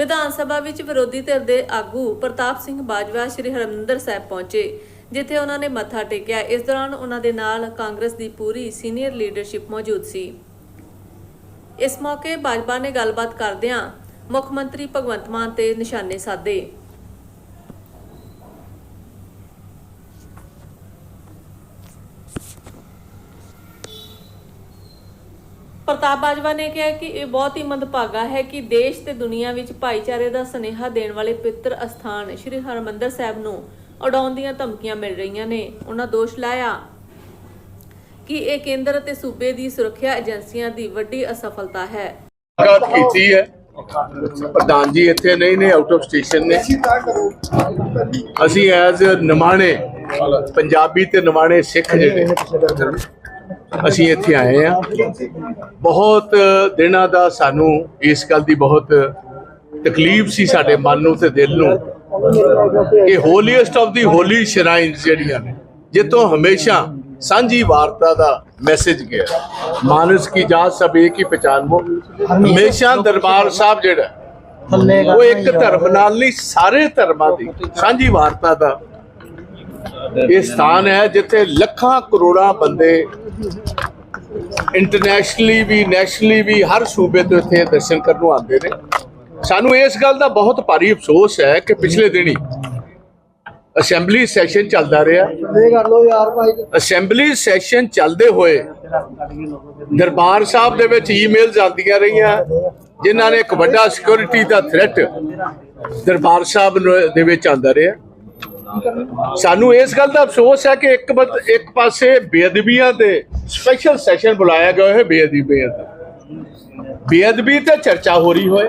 ਵਿਧਾਨ ਸਭਾ ਵਿੱਚ ਵਿਰੋਧੀ ਧਿਰ ਦੇ ਆਗੂ ਪ੍ਰਤਾਪ ਸਿੰਘ ਬਾਜਵਾ ਸ੍ਰੀ ਹਰਿਮੰਦਰ ਸਾਹਿਬ ਪਹੁੰਚੇ, ਜਿੱਥੇ ਉਹਨਾਂ ਨੇ ਮੱਥਾ ਟੇਕਿਆ। ਇਸ ਦੌਰਾਨ ਉਹਨਾਂ ਦੇ ਨਾਲ ਕਾਂਗਰਸ ਦੀ ਪੂਰੀ ਸੀਨੀਅਰ ਲੀਡਰਸ਼ਿਪ ਮੌਜੂਦ ਸੀ। ਇਸ ਮੌਕੇ ਬਾਜਵਾ ਨੇ ਗੱਲਬਾਤ ਕਰਦਿਆਂ ਮੁੱਖ ਮੰਤਰੀ ਭਗਵੰਤ ਮਾਨ ਤੇ ਨਿਸ਼ਾਨੇ ਸਾਧੇ। ਪ੍ਰਤਾਪ ਬਾਜਵਾ ਨੇ ਕਿਹਾ ਕਿ ਇਹ ਬਹੁਤ ਹੀ ਮੰਦਭਾਗਾ ਹੈ ਕਿ ਦੇਸ਼ ਤੇ ਦੁਨੀਆ ਵਿੱਚ ਭਾਈਚਾਰੇ ਦਾ ਸਨੇਹਾ ਦੇਣ ਵਾਲੇ ਪਿੱਤਰ ਅਸਥਾਨ ਸ੍ਰੀ ਹਰਿਮੰਦਰ ਸਾਹਿਬ ਨੂੰ ਉਡਾਉਣ ਦੀਆਂ ਧਮਕੀਆਂ ਮਿਲ ਰਹੀਆਂ ਨੇ। ਉਹਨਾਂ ਦੋਸ਼ ਲਾਇਆ ਕਿ ਇਹ ਕੇਂਦਰ ਅਤੇ ਸੂਬੇ ਦੀ ਸੁਰੱਖਿਆ ਏਜੰਸੀਆਂ ਦੀ ਵੱਡੀ ਅਸਫਲਤਾ ਹੈ। ਮੁਲਾਕਾਤ ਕੀਤੀ ਹੈ। ਪ੍ਰਧਾਨ ਜੀ ਇੱਥੇ ਨਹੀਂ ਨੇ ਆਊਟ ਆਫ ਸਟੇਸ਼ਨ ਨੇ। ਅਸੀਂ ਐਜ਼ ਨਿਮਾਣੇ, ਪੰਜਾਬੀ ਤੇ ਨਿਮਾਣੇ ਸਿੱਖ ਜਿਹੜੇ ਅਸੀਂ ਇੱਥੇ ਆਏ ਆ ਬਹੁਤ ਦਿਨਾਂ ਦਾ ਸਾਨੂੰ ਇਸ ਗੱਲ ਦੀ ਬਹੁਤ ਤਕਲੀਫ ਸੀ ਸਾਡੇ ਮਨ ਨੂੰ ਤੇ ਦਿਲ ਨੂੰ ਕਿ ਹੋਲੀਐਸਟ ਆਫ ਦੀ ਹੋਲੀ ਸ਼ਰਾਈਨਸ ਜਿਹੜੀਆਂ ਨੇ, ਜਿੱਥੋਂ ਹਮੇਸ਼ਾ ਸਾਂਝੀ ਵਾਰਤਾ ਦਾ ਮੈਸੇਜ ਗਿਆ। ਮਾਨਸ ਕੀ ਜਾਤ ਸਭ ਇੱਕ ਹੀ ਪਛਾਨਵੋ ਹਮੇਸ਼ਾ ਦਰਬਾਰ ਸਾਹਿਬ ਜਿਹੜਾ ਉਹ ਇੱਕ ਧਰਮ ਨਾਲ ਨਹੀਂ, ਸਾਰੇ ਧਰਮਾਂ ਦੀ ਸਾਂਝੀ ਵਾਰਤਾ ਦਾ ਇਹ ਸਥਾਨ ਹੈ ਜਿੱਥੇ ਲੱਖਾਂ ਕਰੋੜਾਂ ਬੰਦੇ ਇੰਟਰਨੈਸ਼ਨਲੀ ਵੀ ਨੈਸ਼ਨਲੀ ਵੀ ਹਰ ਸੂਬੇ ਤੋਂ ਇੱਥੇ ਦਰਸ਼ਨ ਕਰਨ ਨੂੰ ਆਉਂਦੇ ਨੇ। ਸਾਨੂੰ ਇਸ ਗੱਲ ਦਾ ਬਹੁਤ ਭਾਰੀ ਅਫਸੋਸ ਹੈ ਕਿ ਪਿਛਲੇ ਦਿਨੀ ਅਸੈਂਬਲੀ ਸੈਸ਼ਨ ਚੱਲਦਾ ਰਿਹਾ। ਅਸੈਂਬਲੀ ਸੈਸ਼ਨ ਚੱਲਦੇ ਹੋਏ ਦਰਬਾਰ ਸਾਹਿਬ ਦੇ ਵਿੱਚ ਈਮੇਲਸ ਆਉਂਦੀਆਂ ਰਹੀਆਂ ਜਿਨ੍ਹਾਂ ਨੇ ਇੱਕ ਵੱਡਾ ਸਿਕਿਉਰਿਟੀ ਦਾ ਥ੍ਰੈਟ ਦਰਬਾਰ ਸਾਹਿਬ ਦੇ ਵਿੱਚ ਆਉਂਦਾ ਰਿਹਾ। ਸਾਨੂੰ ਇਸ ਗੱਲ ਦਾ ਅਫਸੋਸ ਹੈ ਕਿ ਇੱਕ ਬਤ- ਇੱਕ ਪਾਸੇ ਬੇਅਦਬੀਆਂ ਤੇ ਸਪੈਸ਼ਲ ਸੈਸ਼ਨ ਬੁਲਾਇਆ ਗਿਆ ਹੈ ਬੇਅਦਬੀਆਂ ਤੇ। ਬੇਅਦਬੀ ਤੇ ਚਰਚਾ ਹੋ ਰਹੀ ਹੋਏ।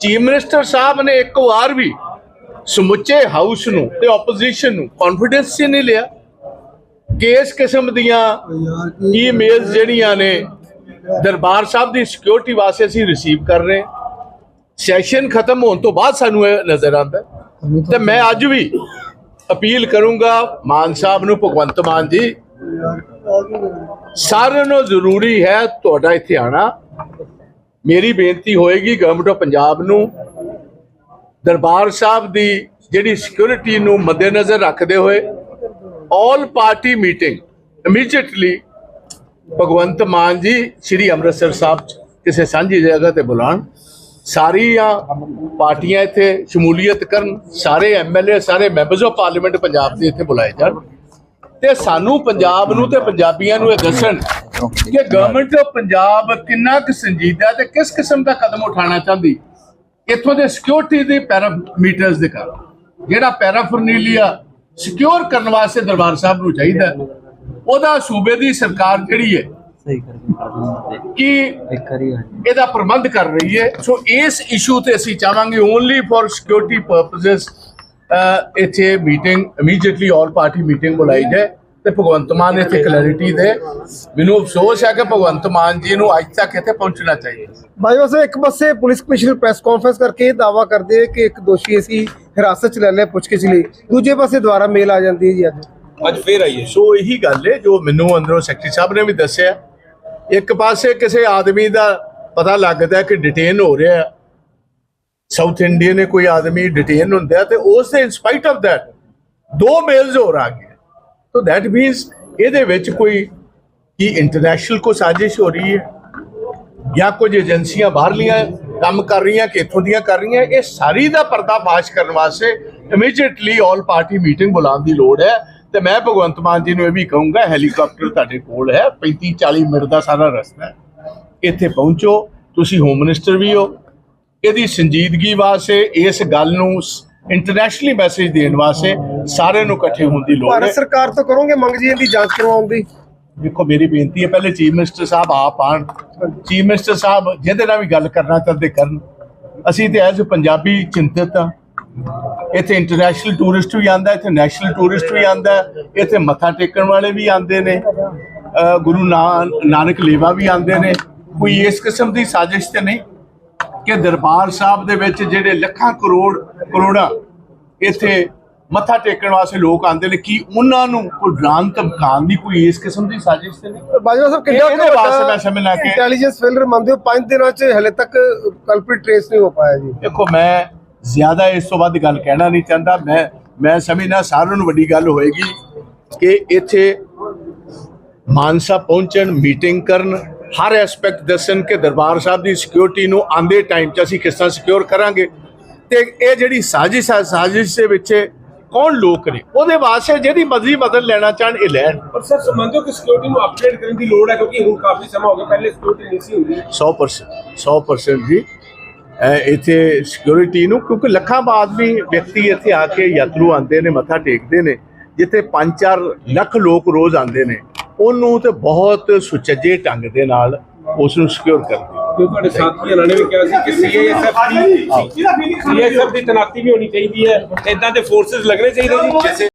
ਚੀਫ ਮਿਨਿਸਟਰ ਸਾਹਿਬ ਨੇ ਇੱਕ ਵਾਰ ਵੀ ਸਮੁੱਚੇ ਹਾਊਸ ਨੂੰ ਤੇ ਆਪੋਜੀਸ਼ਨ ਨੂੰ ਕੌਨਫੀਡੈਂਸ ਹੀ ਨਹੀਂ ਲਿਆ। ਕਿ ਇਸ ਕਿਸਮ ਦੀਆਂ ਈਮੇਲਸ ਜਿਹੜੀਆਂ ਨੇ ਦਰਬਾਰ ਸਾਹਿਬ ਦੀ ਸਿਕਿਉਰਿਟੀ ਵਾਸਤੇ ਅਸੀਂ ਰਿਸੀਵ ਕਰ ਰਹੇ ਸੈਸ਼ਨ ਖਤਮ ਹੋਣ ਤੋਂ ਬਾਅਦ ਸਾਨੂੰ ਇਹ ਨਜ਼ਰ ਆਉਂਦਾ ਹੈ। ਤੇ ਮੈਂ ਅੱਜ ਵੀ ਅਪੀਲ ਕਰੂੰਗਾ ਮਾਨ ਸਾਹਿਬ ਨੂੰ, ਭਗਵੰਤ ਮਾਨ ਜੀ। ਸਾਰਿਆਂ ਨੂੰ ਜ਼ਰੂਰੀ ਹੈ ਤੁਹਾਡਾ ਇੱਥੇ ਆਣਾ। ਮੇਰੀ ਬੇਨਤੀ ਹੋਏਗੀ ਗਵਰਨਮੈਂਟ ਆਫ ਪੰਜਾਬ ਨੂੰ, ਦਰਬਾਰ ਸਾਹਿਬ ਦੀ ਜਿਹੜੀ ਸਿਕਿਉਰਿਟੀ ਨੂੰ ਮੱਦੇਨਜ਼ਰ ਰੱਖਦੇ ਹੋਏ all party meeting immediately Bhagwant Mann ji, Shri Amritsar ਸਾਹਿਬ 'ਚ ਕਿਸੇ ਸਾਂਝੀ ਜਗ੍ਹਾ ਤੇ ਬੁਲਾਣ ਸਾਰੀਆਂ ਪਾਰਟੀਆਂ ਇੱਥੇ ਸ਼ਮੂਲੀਅਤ ਕਰਨ, ਸਾਰੇ ਐਮਐਲਏ ਸਾਰੇ ਮੈਂਬਰਸ ਆਫ ਪਾਰਲੀਮੈਂਟ ਪੰਜਾਬ ਦੇ ਇੱਥੇ ਬੁਲਾਏ ਜਾਣ। ਤੇ ਸਾਨੂੰ ਪੰਜਾਬ ਨੂੰ ਤੇ ਪੰਜਾਬੀਆਂ ਨੂੰ ਇਹ ਦੱਸਣ ਕਿ ਗਵਰਨਮੈਂਟ ਆਫ ਪੰਜਾਬ ਕਿੰਨਾ ਕੁ ਸੰਜੀਦਾ ਤੇ ਕਿਸ ਕਿਸਮ ਦਾ ਕਦਮ ਉਠਾਉਣਾ ਚਾਹੁੰਦੀ। ਇੱਥੋਂ ਦੇ ਸਿਕਿਉਰਿਟੀ ਦੇ ਪੈਰਾਮੀਟਰਸ ਦੇ ਕਾਰਨ ਜਿਹੜਾ ਪੈਰਾਫਰਨੀਲੀਆ ਸਿਕਿਉਰ ਕਰਨ ਵਾਸਤੇ ਦਰਬਾਰ ਸਾਹਿਬ ਨੂੰ ਚਾਹੀਦਾ। ਉਹਦਾ ਸੂਬੇ ਦੀ ਸਰਕਾਰ ਜਿਹੜੀ ਹੈ ਸਹੀ ਕਰਕੇ ਕਿ ਇੱਕ ਵਾਰੀ ਇਹਦਾ ਪ੍ਰਬੰਧ ਕਰ ਰਹੀ ਹੈ। ਸੋ ਇਸ ਇਸ਼ੂ ਤੇ ਅਸੀਂ ਚਾਹਾਂਗੇ ਓਨਲੀ ਫॉर ਸਿਕਿਉਰਿਟੀ ਪਰਪਸਸ ਇੱਥੇ meeting immediately all party meeting ਬੁਲਾਈ ਜਾਏ ਤੇ ਭਗਵੰਤ ਮਾਨ ਇੱਥੇ ਕਲੈਰਿਟੀ ਦੇ। ਮੈਨੂੰ ਅਫਸੋਸ ਹੈ ਕਿ ਭਗਵੰਤ ਮਾਨ ਜੀ ਨੂੰ ਅੱਜ ਤੱਕ ਇੱਥੇ ਪਹੁੰਚਣਾ ਚਾਹੀਦਾ। ਭਾਈ ਵਸੇ ਇੱਕ ਪਾਸੇ ਪੁਲਿਸ ਕਮਿਸ਼ਨਰ ਪ੍ਰੈਸ ਕਾਨਫਰੰਸ ਕਰਕੇ ਦਾਵਾ ਕਰਦੇ ਕਿ ਇੱਕ ਦੋਸ਼ੀ ਅਸੀਂ ਹਿਰਾਸਤ ਚ ਲੈ ਲਿਆ ਪੁੱਛਗਿੱਛ ਲਈ। ਦੂਜੇ ਪਾਸੇ ਦੁਬਾਰਾ ਮੇਲ ਆ ਜਾਂਦੀ ਹੈ ਜੀ ਅੱਜ। ਅੱਜ ਫੇਰ ਆਈਏ। ਸੋ ਇਹੀ ਗੱਲ ਹੈ ਜੋ ਮੈਨੂੰ ਅੰਦਰੋਂ ਸੈਕਟਰੀ ਸਾਹਿਬ ਨੇ ਵੀ ਦੱਸਿਆ। ਇੱਕ ਪਾਸੇ ਕਿਸੇ ਆਦਮੀ ਦਾ ਪਤਾ ਲੱਗਦਾ ਕਿ ਡਿਟੇਨ ਹੋ ਰਿਹਾ ਸਾਊਥ ਇੰਡੀਆ ਨੇ ਕੋਈ ਆਦਮੀ ਡਿਟੇਨ ਹੁੰਦਾ ਹੈ ਤੇ ਉਸ ਦੇ ਇਨਸਪਾਈਟ ਆਫ ਦੈਟ ਦੋ ਮੇਲਸ ਹੋਰ ਆ ਗਏ ਸੋ ਦੈਟ ਮੀਨਸ ਇਹਦੇ ਵਿੱਚ ਕੋਈ ਕੀ ਇੰਟਰਨੈਸ਼ਨਲ ਕੋ ਸਾਜ਼ਿਸ਼ ਹੋ ਰਹੀ ਹੈ ਜਾਂ ਕੁਝ ਏਜੰਸੀਆਂ ਬਾਹਰਲੀਆਂ ਕੰਮ ਕਰ ਰਹੀਆਂ ਕਿ ਇੱਥੋਂ ਦੀਆਂ ਕਰ ਰਹੀਆਂ, ਇਹ ਸਾਰੀ ਦਾ ਪਰਦਾਫਾਸ਼ ਕਰਨ ਵਾਸਤੇ ਇਮੀਡੀਏਟਲੀ ਆਲ ਪਾਰਟੀ ਮੀਟਿੰਗ ਬੁਲਾਉਣ ਦੀ ਲੋੜ ਹੈ। ਤੇ ਮੈਂ ਭਗਵੰਤ ਮਾਨ ਜੀ ਨੂੰ ਇਹ ਵੀ ਕਹੂੰਗਾ ਹੈਲੀਕਾਪਟਰ ਤੁਹਾਡੇ ਕੋਲ ਹੈ 35 40 ਮਿੰਟ ਦਾ ਸਾਰਾ ਰਸਤਾ ਇੱਥੇ ਪਹੁੰਚੋ ਤੁਸੀਂ ਹੋਮ ਮਿਨਿਸਟਰ ਵੀ ਹੋ। ਇਹਦੀ ਸੰਜੀਦਗੀ ਵਾਸਤੇ ਇਸ ਗੱਲ ਨੂੰ ਇੰਟਰਨੈਸ਼ਨਲੀ ਮੈਸੇਜ ਦੇਣ ਵਾਸਤੇ ਸਾਰਿਆਂ ਨੂੰ ਇਕੱਠੇ ਹੋਣ ਦੀ ਲੋੜ ਹੈ। ਭਾਰਤ ਸਰਕਾਰ ਤੋਂ ਕਰੋਗੇ ਮੰਗ ਜੀ ਇਹਦੀ ਜਾਂਚ ਕਰਵਾਉਣ ਦੀ? ਦੇਖੋ ਮੇਰੀ ਬੇਨਤੀ ਹੈ ਪਹਿਲੇ ਚੀਫ ਮਿਨਿਸਟਰ ਸਾਹਿਬ ਆਪ ਆਣ। ਚੀਫ ਮਿਨਿਸਟਰ ਸਾਹਿਬ ਜਿਹਦੇ ਨਾਲ ਵੀ ਗੱਲ ਕਰਨਾ ਚਾਹੁੰਦੇ ਕਰਨ। ਅਸੀਂ ਤੇ ਐਜ਼ ਪੰਜਾਬੀ ਚਿੰਤਤ ਹਾਂ। ਇੱਥੇ ਇੰਟਰਨੈਸ਼ਨਲ ਟੂਰਿਸਟ ਵੀ ਆਂਦਾ ਇੱਥੇ ਨੈਸ਼ਨਲ ਟੂਰਿਸਟ ਵੀ ਆਂਦਾ ਇੱਥੇ ਮੱਥਾ ਟੇਕਣ ਵਾਲੇ ਵੀ ਆਂਦੇ ਨੇ ਗੁਰੂ ਨਾਨਕ ਲੇਵਾ ਵੀ ਆਂਦੇ ਨੇ। ਕੋਈ ਇਸ ਕਿਸਮ ਦੀ ਸਾਜ਼ਿਸ਼ ਤੇ ਨਹੀਂ ਕਿ ਦਰਬਾਰ ਸਾਹਿਬ ਦੇ ਵਿੱਚ ਜਿਹੜੇ ਲੱਖਾਂ ਕਰੋੜ ਕਰੋੜਾਂ ਇੱਥੇ ਮੱਥਾ ਟੇਕਣ ਵਾਸਤੇ ਲੋਕ ਆਉਂਦੇ ਨੇ ਕੀ ਉਹਨਾਂ ਨੂੰ ਕੋਈ ਡਰਾਨ ਧਮਕਾਉਣ ਦੀ ਕੋਈ ਇਸ ਕਿਸਮ ਦੀ ਸਾਜ਼ਿਸ਼ ਤੇ ਨਹੀਂ? ਬਾਜਵਾ ਸਾਹਿਬ ਕਿੰਨਾ ਇਹਦੇ ਵਾਸਤੇ ਮੈਂ ਸਮਝਣਾ ਕਿ- ਇੰਟੈਲੀਜੈਂਸ ਫੇਲਰ ਮੰਨਦੇ ਹੋ? 5 ਦਿਨਾਂ 'ਚ ਹਲੇ ਤੱਕ ਕਲਪ੍ਰਿਟ ਟ੍ਰੇਸ ਨਹੀਂ ਹੋ ਪਾਇਆ ਜੀ। ਦੇਖੋ ਮੈਂ ਜ਼ਿਆਦਾ ਇਸ ਤੋਂ ਵੱਧ ਗੱਲ ਕਹਿਣਾ ਨਹੀਂ ਚਾਹੁੰਦਾ। ਮੈਂ ਮੈਂ ਸਮਝਦਾ ਸਾਰਿਆਂ ਨੂੰ ਵੱਡੀ ਗੱਲ ਹੋਏਗੀ ਕਿ ਇੱਥੇ ਮਾਨਸਾ ਪਹੁੰਚਣ ਮੀਟਿੰਗ ਕਰਨ ਹਰ ਐਸਪੈਕਟ ਦੱਸਣ ਕਿ ਦਰਬਾਰ ਸਾਹਿਬ ਦੀ ਸਿਕਿਉਰਿਟੀ ਨੂੰ ਆਂਦੇ ਟਾਈਮ 'ਚ ਅਸੀਂ ਕਿਸ ਤਰ੍ਹਾਂ ਸਿਕਿਉਰ ਕਰਾਂਗੇ। ਤੇ ਇਹ ਜਿਹੜੀ ਸਾਜ਼ਿਸ਼ ਹੈ ਸਾਜ਼ਿਸ਼ ਦੇ ਵਿੱਚ ਕੌਣ ਲੋਕ ਨੇ? ਉਹਦੇ ਵਾਸਤੇ ਜਿਹਦੀ ਮਰਜ਼ੀ ਮਦਦ ਲੈਣਾ ਚਾਹਣ ਇਹ ਲੈਣ ਪਰ ਸਰ ਸਮਝੋ ਕਿ ਸਿਕਿਉਰਿਟੀ ਨੂੰ ਅਪਡੇਟ ਕਰਨ ਦੀ ਲੋੜ ਹੈ ਕਿਉਂਕਿ ਹੁਣ ਕਾਫੀ ਸਮਾਂ ਹੋ ਗਿਆ ਪਹਿਲੇ ਸਿਕਿਉਰਿਟੀ ਨਹੀਂ ਸੀ ਹੁੰਦੀ। 100% 100% ਜੀ। ਇੱਥੇ ਸਿਕਿਉਰਿਟੀ ਨੂੰ ਕਿਉਂਕਿ ਲੱਖਾਂ ਬਾਅਦ ਵੀ ਵਿਅਕਤੀ ਇੱਥੇ ਆ ਕੇ ਯਾਤਰੂ ਆਉਂਦੇ ਨੇ ਮੱਥਾ ਟੇਕਦੇ ਨੇ ਜਿੱਥੇ 5-4 ਲੱਖ ਲੋਕ ਰੋਜ਼ ਆਉਂਦੇ ਨੇ ਉਹਨੂੰ ਤੇ ਬਹੁਤ ਸੁਚੱਜੇ ਢੰਗ ਦੇ ਨਾਲ ਉਸ ਨੂੰ ਸਿਕਿਉਰ ਕਰਦੇ ਕਿਉਂ ਤੁਹਾਡੇ ਸਾਥੀਆਂ ਨੇ ਵੀ ਕਿਹਾ ਸੀ ਕਿ ਸੀਏਐਸਐਫ ਦੀ ਸੀਏਐਸਐਫ ਦੀ ਤਨਾਤੀ ਵੀ ਹੋਣੀ ਚਾਹੀਦੀ ਹੈ। ਇਦਾਂ ਦੇ ਫੋਰਸਸ ਲੱਗਣੇ ਚਾਹੀਦੇ ਜੀ